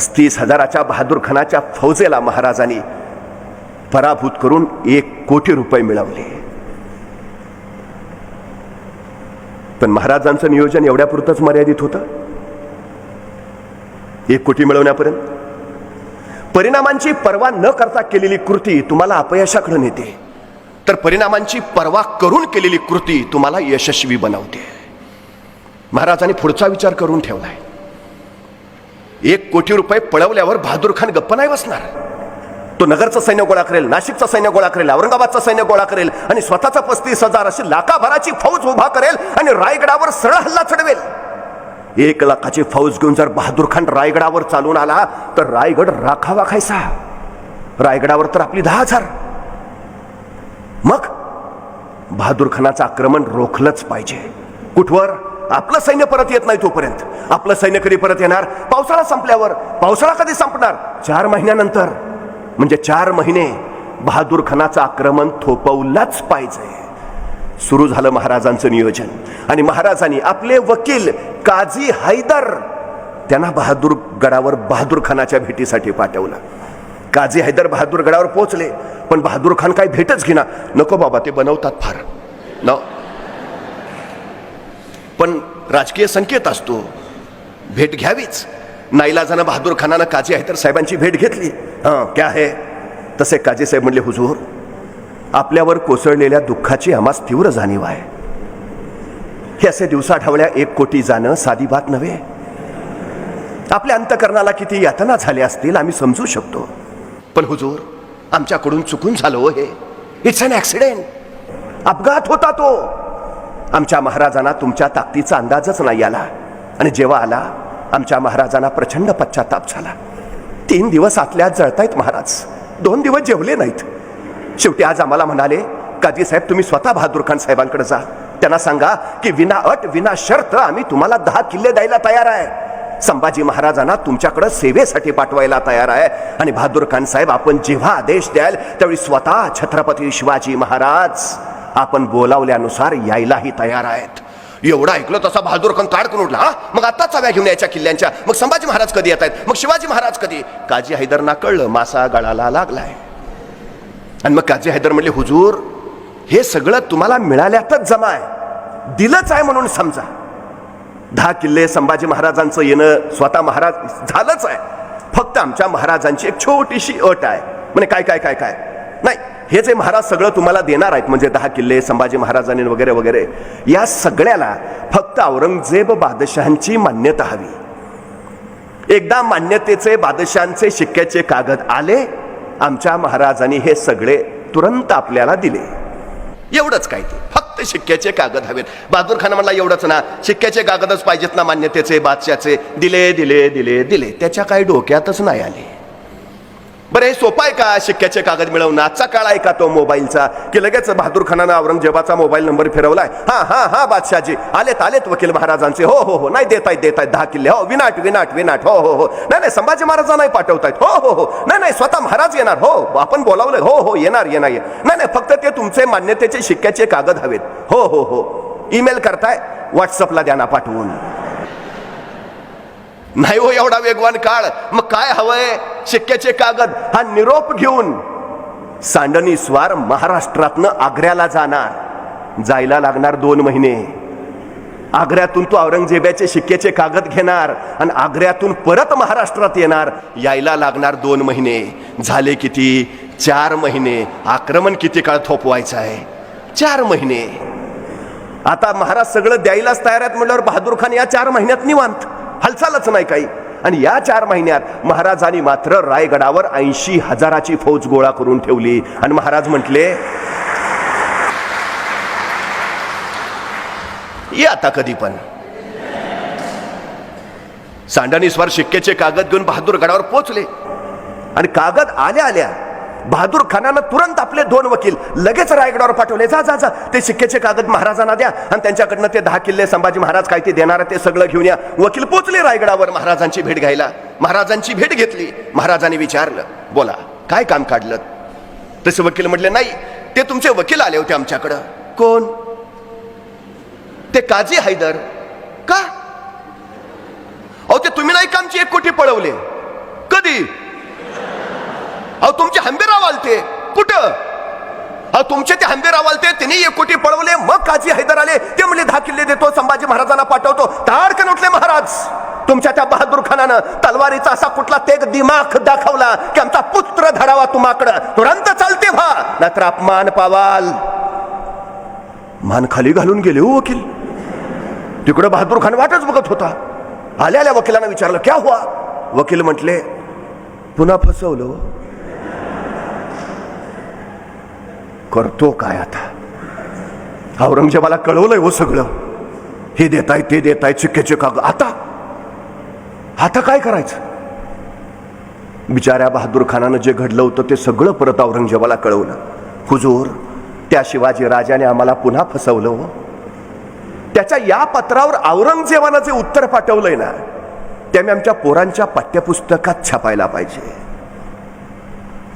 पस्तीस हजाराच्या बहादूर खानाच्या फौजेला महाराजांनी पराभूत करून एक कोटी रुपये मिळवले. पण महाराजांचं नियोजन एवढ्यापुरतंच मर्यादित होतं? एक कोटी मिळवण्यापर्यंत? परिणामांची पर्वा न करता केलेली कृती तुम्हाला अपयशाकडे नेते तर परिणामांची पर्वा करून केलेली कृती तुम्हाला यशस्वी बनवते. महाराजांनी पुढचा विचार करून ठेवलाय. एक कोटी रुपये पळवल्यावर बहादूर खान गप्प नाही बसणार. तो नगरचं सैन्य गोळा करेल नाशिकचं सैन्य गोळा करेल औरंगाबादचं सैन्य गोळा करेल आणि स्वतःचा पस्तीस हजार अशी लाखाभराची फौज उभा करेल आणि रायगडावर सरळ हल्ला चढवेल. एक लाखाची फौज घेऊन जर बहादूर खान रायगडावर चालून आला तर रायगड राखावा खायचा. रायगडावर तर आपली दहा हजार. मग बहादूर खानाचं आक्रमण रोखलंच पाहिजे. कुठवर? आपलं सैन्य परत येत नाही तोपर्यंत. आपलं सैन्य कधी परत येणार? पावसाळा संपल्यावर. पावसाळा कधी संपणार? चार महिन्यानंतर. म्हणजे चार महिने बहादूर खानाचं आक्रमण थोपवलंच पाहिजे. सुरू झालं महाराजांचं नियोजन. आणि महाराजांनी आपले वकील काझी हैदर त्यांना बहादूर गडावर बहादूर खानाच्या भेटीसाठी पाठवलं. काझी हैदर बहादूर गडावर पोहोचले. पण बहादूर खान काय भेटच घेना नको बाबा ते बनवतात फार. न पण राजकीय संकेत असतो. भेट घ्यावीच. नाईलाजानं बहादूर खानानं काजी आहे तर साहेबांची भेट घेतली. हां क्या आहे तसे काजी साहेब म्हणले हुजूर आपल्यावर कोसळलेल्या दुःखाची आम्हास तीव्र जाणीव आहे. हे असे दिवसाढवळ्या एक कोटी जाणं साधी बात नव्हे. आपल्या अंतकरणाला किती यातना झाल्या असतील आम्ही समजू शकतो. पण हुजूर आमच्याकडून चुकून झालं हो हे इट्स अन ॲक्सिडेंट अपघात होता तो. आमच्या महाराजांना तुमच्या ताकदीचा अंदाजच नाही आला. आणि जेव्हा आला आमच्या महाराजांना प्रचंड पश्चाताप झाला. तीन दिवस आतल्यात जळतायत महाराज. दोन दिवस जेवले नाहीत. शेवटी आज आम्हाला म्हणाले काजी साहेब तुम्ही स्वतः बहादूर खान साहेबांकडे जा. त्यांना सांगा की विना अट विना शर्त आम्ही तुम्हाला दहा किल्ले द्यायला तयार आहे. संभाजी महाराजांना तुमच्याकडे सेवेसाठी पाठवायला तयार आहे. आणि बहादूर खान साहेब आपण जेव्हा आदेश द्याल त्यावेळी स्वतः छत्रपती शिवाजी महाराज आपण बोलावल्यानुसार यायलाही तयार आहेत. एवढं ऐकलं तसा बहादूर खान ताडकून उठला हा? मग आता चाव्या घेऊन यायच्या किल्ल्यांच्या. मग संभाजी महाराज कधी येत आहेत मग शिवाजी महाराज कधी? काजी हैदरना कळलं मासा गळाला लागलाय. आणि मग काजी हैदर म्हणले हुजूर हे सगळं तुम्हाला मिळाल्यातच जमा आहे. दिलंच आहे म्हणून समजा. दहा किल्ले संभाजी महाराजांचं येणं स्वतः महाराज झालंच आहे. फक्त आमच्या महाराजांची एक छोटीशी अट आहे. म्हणजे काय काय काय काय? नाही हे जे महाराज सगळं तुम्हाला देणार आहेत. म्हणजे दहा किल्ले संभाजी महाराजांनी वगैरे वगैरे. या सगळ्याला फक्त औरंगजेब बादशहांची मान्यता हवी. एकदा मान्यतेचे बादशहांचे शिक्क्याचे कागद आले आमच्या महाराजांनी हे सगळे तुरंत आपल्याला दिले. एवढंच काय ते. फक्त शिक्क्याचे कागद हवेत. बहादूर खान म्हणला एवढंच ना. शिक्क्याचे कागदच पाहिजेत ना मान्यतेचे बादशाचे दिले दिले दिले दिले. त्याच्या काही डोक्यातच नाही आले. बरं हे सोपं आहे का शिक्क्याचे कागद मिळवणं? आजचा काळ आहे का तो मोबाईलचा? की लगेच बहादूर खानानं औरंगजेबाचा मोबाईल नंबर फिरवलाय? हा हा हा बादशाहजी. आलेत आलेत वकील महाराजांचे. हो हो हो नाही देत आहेत देत आहेत. दहा किल्ले. हो विनाट विनाट विनाट. हो हो हो. नाही नाही संभाजी महाराजांना नाही पाठवतायत हो हो हो. नाही नाही स्वतः महाराज येणार. हो आपण बोलावलं हो हो येणार येणार. नाही नाही फक्त ते तुमचे मान्यतेचे शिक्क्याचे कागद हवेत. हो हो हो. ईमेल करताय व्हॉट्सअपला द्या ना पाठवून. नाही हो एवढा वेगवान काळ. मग काय हवंय? शिक्क्याचे कागद. हा निरोप घेऊन सांडणी स्वार महाराष्ट्रातनं आग्र्याला जाणार. जायला लागणार दोन महिने. आग्र्यातून तो औरंगजेबाचे शिक्क्याचे कागद घेणार आणि आग्र्यातून परत महाराष्ट्रात येणार. यायला लागणार दोन महिने. झाले किती? चार महिने. आक्रमण किती काळ थोपवायचं आहे चार महिने. आता महाराज सगळं द्यायलाच तयार आहेत म्हटल्यावर बहादूर खान या चार महिन्यात निवांत. हालचालच नाही काही. आणि या चार महिन्यात महाराजांनी मात्र रायगडावर ऐंशी हजाराची फौज गोळा करून ठेवली. आणि महाराज म्हटले ये आता कधी पण. सांडणीस्वार शिक्केचे कागद घेऊन बहादूर गडावर पोहोचले. आणि कागद आल्या आल्या बहादूर खानानं तुरंत आपले दोन वकील लगेच रायगडावर पाठवले. जा जा जा. ते शिक्केचे कागद महाराजांना द्या. आणि त्यांच्याकडनं ते दहा किल्ले संभाजी महाराज काय ते देणार ते सगळं घेऊन या. वकील पोचले रायगडावर महाराजांची भेट घ्यायला. महाराजांची भेट घेतली. महाराजांनी विचारलं बोला काय काम काढलं? तसे वकील म्हटले नाही ते तुमचे वकील आले होते आमच्याकडं. कोण? ते काजी हैदर. का? अहो ते तुम्ही नाही का आमची एक कोटी पळवले? कधी? अहो तुमचे हंबेराव आलते कुठं? अहो तुमचे ते हंबेराव आलते त्यांनी एक कोटी पळवले मग काजी हैदर आले. ते म्हणले दहा किल्ले देतो संभाजी महाराजांना पाठवतो. ताडकन उठले महाराज. तुमच्या त्या बहादूर खानानं तलवारीचा असा कुठला तेग दिमाग दाखवला की आमचा पुत्र धडावा तुम्हाकडं. तुरंत चालते व्हा नाहीतर अपमान पावाल. मान खाली घालून गेले हो वकील. तिकडं बहादूर खान वाटच बघत होता. आल्या आल्या वकिलांना विचारलं क्या हुआ? वकील म्हटले पुन्हा फसवलं हो." करतो काय आता? औरंगजेबाला कळवलंय हो सगळं. हे देताय ते देताय चिक्केचे काग आता? आता काय करायचं? बिचाऱ्या बहादूर खानानं जे घडलं होतं ते सगळं परत औरंगजेबाला कळवलं. हुजूर त्या शिवाजी राजाने आम्हाला पुन्हा फसवलं हो. त्याच्या या पत्रावर औरंगजेबानं जे उत्तर पाठवलंय ना ते मी आमच्या पोरांच्या पाठ्यपुस्तकात छापायला पाहिजे.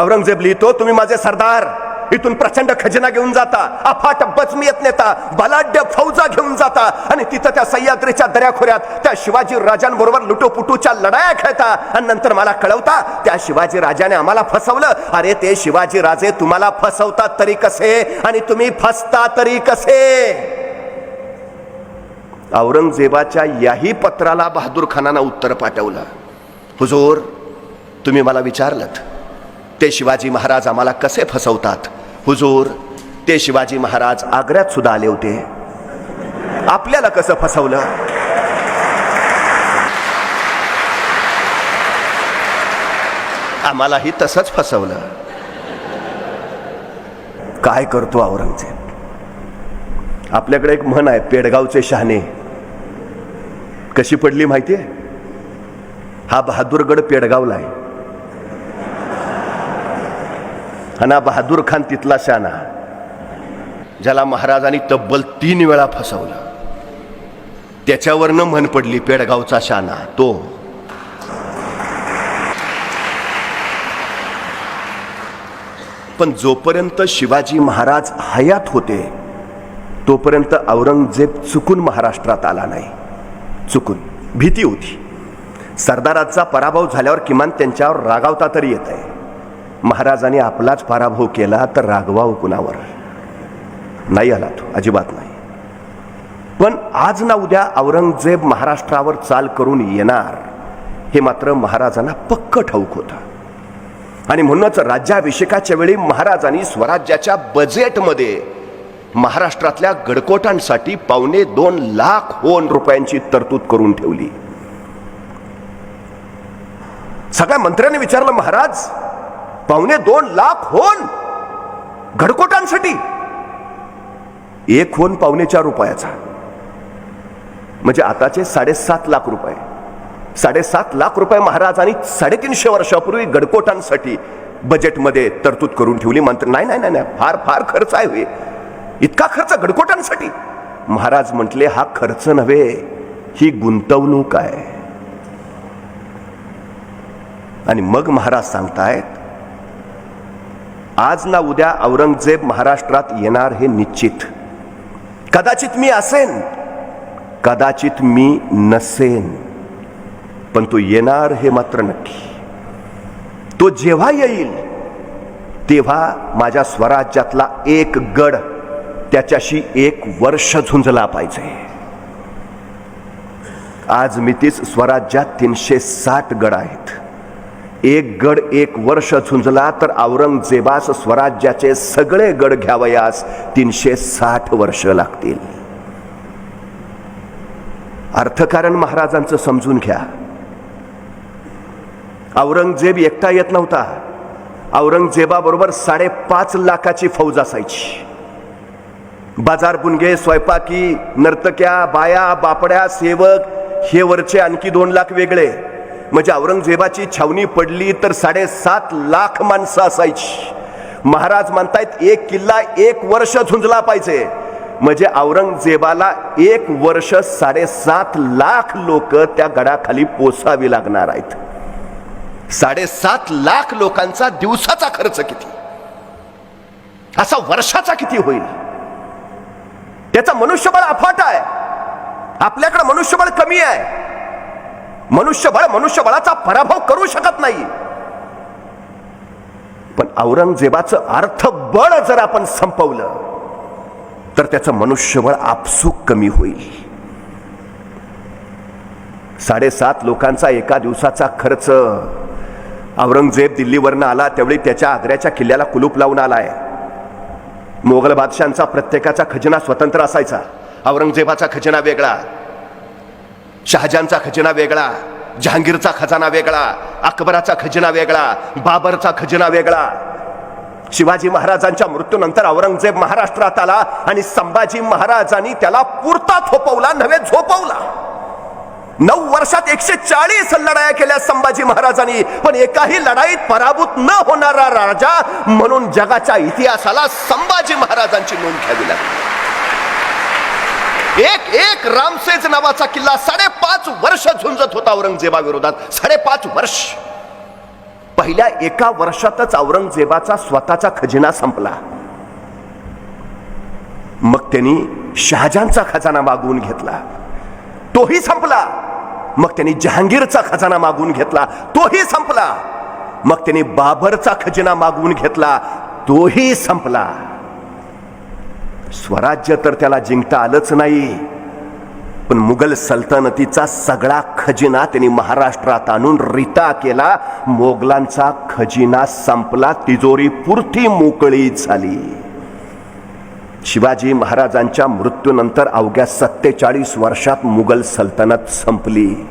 औरंगजेब लिहितो तुम्ही माझे सरदार. इथून प्रचंड खजिना घेऊन जाता अफाट बचमियत नेता बलाढ्य फौजा घेऊन जाता आणि तिथं त्या सह्याद्रीच्या दर्याखोऱ्यात त्या शिवाजी राजांबरोबर लुटोपुटूच्या लढाया खेळता आणि नंतर मला कळवता त्या शिवाजी राजाने आम्हाला फसवलं. अरे ते शिवाजी राजे तुम्हाला फसवतात तरी कसे आणि तुम्ही फसता तरी कसे? औरंगजेबाच्या याही पत्राला बहादूर खानानं उत्तर पाठवलं. हुजूर तुम्ही मला विचारलं ते शिवाजी महाराज आम्हाला कसे फसवतात? हुजूर ते शिवाजी महाराज आग्र्यात सुद्धा आले होते. आपल्याला कसं फसवलं? आम्हालाही तसंच फसवलं. काय करतो औरंगजेब? आपल्याकडे एक म्हण आहे पेडगावचे शहाणे. कशी पडली माहिती आहे हा बहादूरगड पेडगावला आहे. आणि बहादूर खान तिथला शाना ज्याला महाराजांनी तब्बल तीन वेळा फसवलं. त्याच्यावरनं म्हण पडली पेडगावचा शाना तो. पण जोपर्यंत शिवाजी महाराज हयात होते तोपर्यंत औरंगजेब चुकून महाराष्ट्रात आला नाही. चुकून. भीती होती. सरदाराचा पराभव झाल्यावर किमान त्यांच्यावर रागावता तरी येत आहे महाराजांनी आपलाच पराभव केला तर रागवाव कुणावर? नाही आला तो अजिबात नाही. पण आज ना उद्या औरंगजेब महाराष्ट्रावर चाल करून येणार हे मात्र महाराजांना पक्क ठाऊक होतं. आणि म्हणूनच राज्याभिषेकाच्या वेळी महाराजांनी स्वराज्याच्या बजेटमध्ये महाराष्ट्रातल्या गडकोटांसाठी पावणे दोन लाख होन रुपयांची तरतूद करून ठेवली. सगळ्या मंत्र्यांनी विचारलं महाराज पावणे दोन लाख होन गडकोटांसाठी एक होन पावणे चार रुपयाचा. म्हणजे आताचे साडेसात लाख रुपये. साडेसात लाख रुपये महाराजांनी साडेतीनशे वर्षापूर्वी गडकोटांसाठी बजेटमध्ये तरतूद करून ठेवली. मंत्र नाही नाही नाही नाही, फार फार खर्च आहे होय. इतका खर्च गडकोटांसाठी महाराज म्हटले हा खर्च नव्हे ही गुंतवणूक आहे. आणि मग महाराज सांगतायत आज ना उद्या औरंगजेब महाराष्ट्रात येणार हे निश्चित. कदाचित मी असेन. कदाचित मी नसेन. पण तो येणार हे मात्र नक्की. तो जेव्हा येईल तेव्हा माझ्या स्वराज्यातला एक गड त्याच्याशी एक वर्ष झुंजला पाहिजे. आज मितीस स्वराज्यात तीनशे साठ गड आहेत. एक गड एक वर्ष झुंजला तर औरंगजेबास स्वराज्याचे सगळे गड घ्यावयास तीनशे साठ वर्ष लागतील. अर्थकारण महाराजांचं समजून घ्या. औरंगजेब एकटा येत नव्हता. औरंगजेबाबरोबर साडेपाच लाखाची फौज असायची. बाजार बुनगे स्वयंपाकी नर्तक्या बाया बापड्या सेवक हे वरचे आणखी दोन लाख वेगळे. म्हणजे औरंगजेबाची छावणी पडली तर साडेसात लाख माणसं असायची. महाराज म्हणतायत एक किल्ला एक वर्ष झुंजला पाहिजे. म्हणजे औरंगजेबाला एक वर्ष साडेसात लाख लोक त्या गडाखाली पोसावी लागणार आहेत. साडेसात लाख लोकांचा दिवसाचा खर्च किती? असा वर्षाचा किती होईल? त्याचा मनुष्यबळ अफाट आहे. आपल्याकडे मनुष्यबळ कमी आहे. मनुष्यबळ मनुष्यबळाचा पराभव करू शकत नाही. पण औरंगजेबाचं अर्थबळ जर आपण संपवलं तर त्याचं मनुष्यबळ आपसूक कमी होईल. साडेसात लोकांचा एका दिवसाचा खर्च औरंगजेब दिल्लीवरनं आला त्यावेळी त्याच्या आग्र्याच्या किल्ल्याला कुलूप लावून आलाय. मोगल बादशांचा प्रत्येकाचा खजिना स्वतंत्र असायचा. औरंगजेबाचा खजिना वेगळा. शहाजहानचा खजिना वेगळा जहांगीरचा खजाना वेगळा अकबराचा खजिना वेगळा बाबरचा खजिना वेगळा. शिवाजी महाराजांच्या मृत्यूनंतर औरंगजेब महाराष्ट्रात आला आणि संभाजी महाराजांनी त्याला पुरता थोपवला नव्हे झोपवला. नऊ वर्षात एकशे चाळीस लढाया केल्या संभाजी महाराजांनी पण एकाही लढाईत पराभूत न होणारा राजा म्हणून जगाच्या इतिहासाला संभाजी महाराजांची नोंद घ्यावी लागली. एक एक रामसेज नावाचा किल्ला साडेपाच वर्ष झुंजत होता औरंगजेबाविरोधात. साडेपाच वर्ष. पहिल्या एका वर्षातच औरंगजेबाचा स्वतःचा खजिना संपला. मग त्यांनी शहाजहानचा खजाना मागवून घेतला. तोही संपला. मग त्यांनी जहांगीरचा खजाना मागवून घेतला. तोही संपला. मग त्यांनी बाबरचा खजिना मागवून घेतला. तोही संपला. स्वराज्य तर त्याला जिंकता आलंच नाही. पण मुघल सल्तनतीचा सगळा खजिना त्यांनी महाराष्ट्रात आणून रिता केला. मोगलांचा खजिना संपला. तिजोरी पुरती मोकळी झाली. शिवाजी महाराजांच्या मृत्यूनंतर अवघ्या सत्तेचाळीस वर्षात मुघल सल्तनत संपली.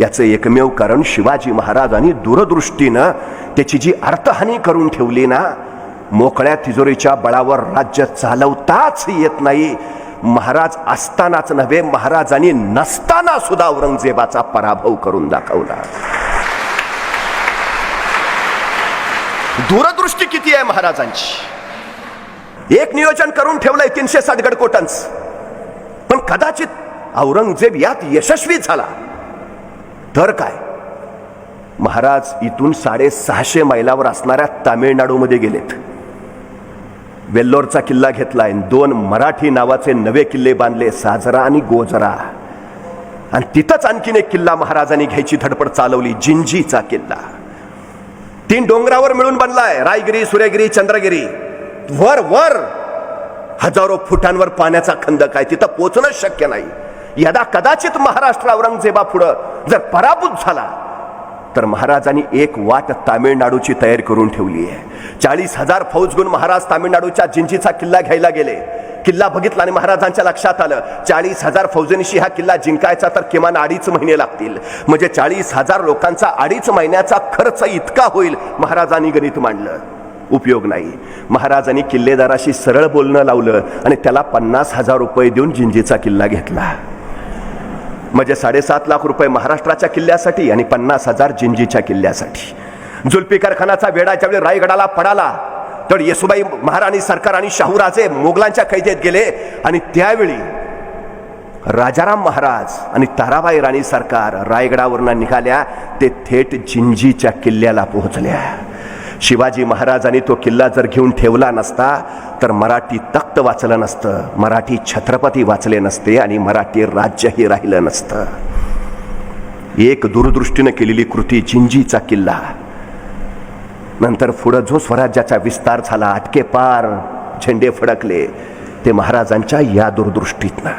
याचं एकमेव कारण शिवाजी महाराजांनी दूरदृष्टीनं त्याची जी अर्थहानी करून ठेवली ना मोकळ्या तिजोरीच्या बळावर राज्य चालवताच येत नाही. महाराज असतानाच नव्हे महाराजांनी नसताना सुद्धा औरंगजेबाचा पराभव करून दाखवला. दूरदृष्टी किती आहे महाराजांची? एक नियोजन करून ठेवलंय तीनशे सातगड कोटन्स पण कदाचित औरंगजेब यात यशस्वी झाला. तर काय? महाराज इथून साडेसहाशे मैलावर असणाऱ्या तामिळनाडूमध्ये गेलेत. वेल्लोरचा किल्ला घेतलाय. दोन मराठी नावाचे नवे किल्ले बांधले साजरा आणि गोजरा. आणि तिथंच आणखीन एक किल्ला महाराजांनी घ्यायची धडपड चालवली जिंजीचा किल्ला. तीन डोंगरावर मिळून बनलाय रायगिरी सूर्यगिरी चंद्रगिरी. वर वर! हजारो फुटांवर पाण्याचा खंदक आहे. तिथं पोचणं शक्य नाही. यदा कदाचित महाराष्ट्र औरंगजेबा पुढं जर पराभूत झाला तर महाराजांनी एक वाट तामिळनाडूची तयारी करून ठेवली आहे. चाळीस हजार फौज घेऊन महाराज तामिळनाडूच्या जिंजीचा किल्ला घ्यायला गेले. किल्ला बघितला आणि महाराजांच्या लक्षात आलं चाळीस हजार फौजेनिशी हा किल्ला जिंकायचा तर किमान अडीच महिने लागतील. म्हणजे चाळीस हजार लोकांचा अडीच महिन्याचा खर्च इतका होईल महाराजांनी गणित मांडलं. उपयोग नाही. महाराजांनी किल्लेदाराशी सरळ बोलणं लावलं आणि त्याला पन्नास हजार रुपये देऊन जिंजीचा किल्ला घेतला. म्हणजे साडेसात लाख रुपये महाराष्ट्राच्या किल्ल्यासाठी आणि पन्नास हजार जिंजीच्या किल्ल्यासाठी. जुल्फिकार खानाचा वेडा ज्यावेळी रायगडाला पडाला तर येसुबाई महाराणी सरकार आणि शाहूराजे मोगलांच्या कैदेत गेले आणि त्यावेळी राजाराम महाराज आणि ताराबाई राणी सरकार रायगडावरनं निघाल्या ते थेट जिंजीच्या किल्ल्याला पोहोचल्या. शिवाजी महाराजांनी तो किल्ला जर घेऊन ठेवला नसता तर मराठी तख्त वाचलं नसतं मराठी छत्रपती वाचले नसते आणि मराठी राज्यही राहिलं नसतं. एक दूरदृष्टीनं केलेली कृती जिंजीचा किल्ला. नंतर पुढं जो स्वराज्याचा विस्तार झाला अटके पार झेंडे फडकले ते महाराजांच्या या दूरदृष्टीतनं.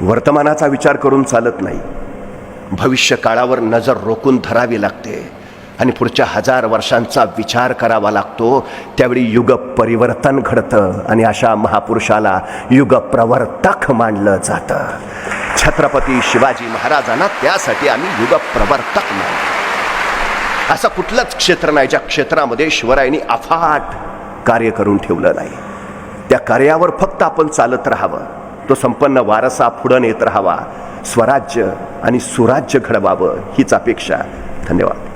वर्तमानाचा विचार करून चालत नाही. भविष्य काळावर नजर रोखून धरावी लागते. आणि पुढच्या हजार वर्षांचा विचार करावा लागतो. त्यावेळी युग परिवर्तन घडतं आणि अशा महापुरुषाला युग प्रवर्तक मानलं जातं. छत्रपती शिवाजी महाराजांना त्यासाठी आम्ही युग प्रवर्तक मानतो. असं कुठलंच क्षेत्र नाही ज्या क्षेत्रामध्ये शिवरायांनी अफाट कार्य करून ठेवलं नाही. त्या कार्यावर फक्त आपण चालत राहावं. तो संपन्न वारसा पुढं नेत राहावा. स्वराज्य आणि सुराज्य घडवावं हीच अपेक्षा. धन्यवाद.